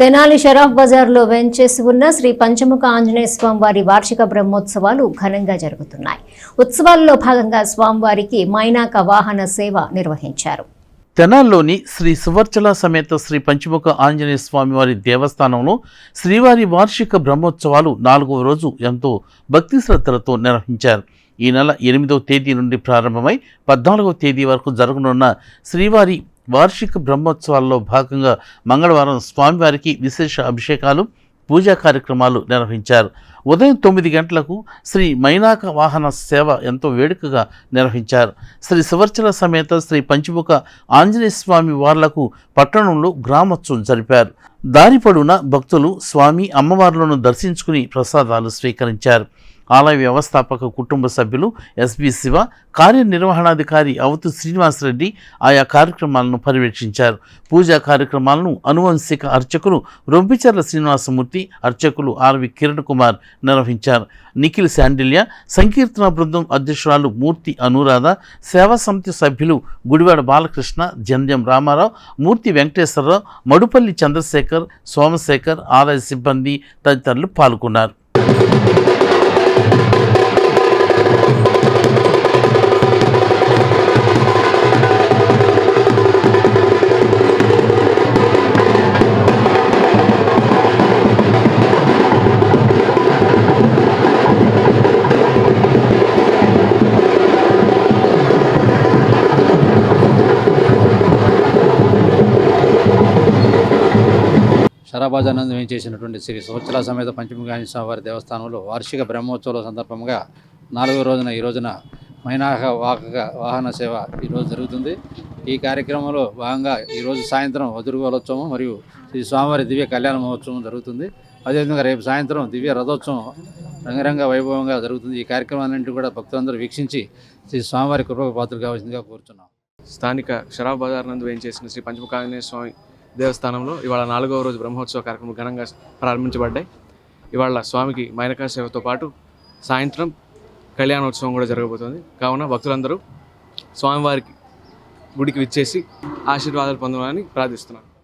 తెనాలి షరాఫ్ బజార్లో వెంచేసి ఉన్న శ్రీ పంచముఖ ఆంజనేయ స్వామివారి వార్షిక బ్రహ్మోత్సవాలు ఘనంగా జరుగుతున్నాయి. ఉత్సవాల్లో భాగంగా స్వామివారికి మైనాక వాహన సేవ నిర్వహించారు. తెనాల్లోని శ్రీ సువర్చల సమేత శ్రీ పంచముఖ ఆంజనేయ స్వామివారి దేవస్థానంలో శ్రీవారి వార్షిక బ్రహ్మోత్సవాలు నాలుగవ రోజు ఎంతో భక్తి శ్రద్ధలతో నిర్వహించారు. ఈ నెల ఎనిమిదవ తేదీ నుండి ప్రారంభమై పద్నాలుగవ తేదీ వరకు జరగనున్న శ్రీవారి వార్షిక బ్రహ్మోత్సవాల్లో భాగంగా మంగళవారం స్వామివారికి విశేష అభిషేకాలు పూజా కార్యక్రమాలు నిర్వహించారు. ఉదయం తొమ్మిది గంటలకు శ్రీ మైనాక వాహన సేవ ఎంతో వేడుకగా నిర్వహించారు. శ్రీ సువర్చల సమేత శ్రీ పంచముఖ ఆంజనేయ స్వామి వార్లకు పట్టణంలో గ్రామోత్సవం జరిపారు. దారి పొడవునా భక్తులు స్వామి అమ్మవార్లను దర్శించుకుని ప్రసాదాలు స్వీకరించారు. ఆలయ వ్యవస్థాపక కుటుంబ సభ్యులు ఎస్బి శివ కార్యనిర్వహణాధికారి అవతు శ్రీనివాసరెడ్డి ఆయా కార్యక్రమాలను పర్యవేక్షించారు. పూజా కార్యక్రమాలను అనువంశిక అర్చకులు రొంపిచర్ల శ్రీనివాసమూర్తి అర్చకులు ఆర్వి కిరణ్ కుమార్ నిర్వహించారు. నిఖిల్ శాండిల్య సంకీర్తన బృందం అధ్యక్షురాలు మూర్తి అనురాధ సేవా సమితి సభ్యులు గుడివాడ బాలకృష్ణ జంధ్యం రామారావు మూర్తి వెంకటేశ్వరరావు మడుపల్లి చంద్రశేఖర్ సోమశేఖర్ ఆలయ సిబ్బంది తదితరులు పాల్గొన్నారు. షరాబాజా నందు చేసినటువంటి శ్రీ సోచల సమేత పంచమగాని స్వామివారి దేవస్థానంలో వార్షిక బ్రహ్మోత్సవాల సందర్భంగా నాలుగో రోజున ఈ రోజున మైనాహ వాహక వాహన సేవ ఈరోజు జరుగుతుంది. ఈ కార్యక్రమంలో భాగంగా ఈరోజు సాయంత్రం వదురుగోలోత్సవం మరియు శ్రీ స్వామివారి దివ్య కళ్యాణ మహోత్సవం జరుగుతుంది. అదేవిధంగా రేపు సాయంత్రం దివ్య రథోత్సవం రంగరంగ వైభవంగా జరుగుతుంది. ఈ కార్యక్రమాలన్నింటి కూడా భక్తులందరూ వీక్షించి శ్రీ స్వామివారి కృపకు పాత్ర కావాల్సిందిగా కోరుచున్నాం. స్థానిక షరాబ్ బజార్ నందు వేయించేసిన శ్రీ పంచముఖాంజనేయ స్వామి దేవస్థానంలో ఇవాళ నాలుగవ రోజు బ్రహ్మోత్సవ కార్యక్రమం ఘనంగా ప్రారంభించబడ్డాయి. ఇవాళ స్వామికి మైనకా సేవతో పాటు సాయంత్రం కళ్యాణోత్సవం కూడా జరగబోతోంది. కావున భక్తులందరూ స్వామివారికి గుడికి విచ్చేసి ఆశీర్వాదాలు పొందాలని ప్రార్థిస్తున్నాను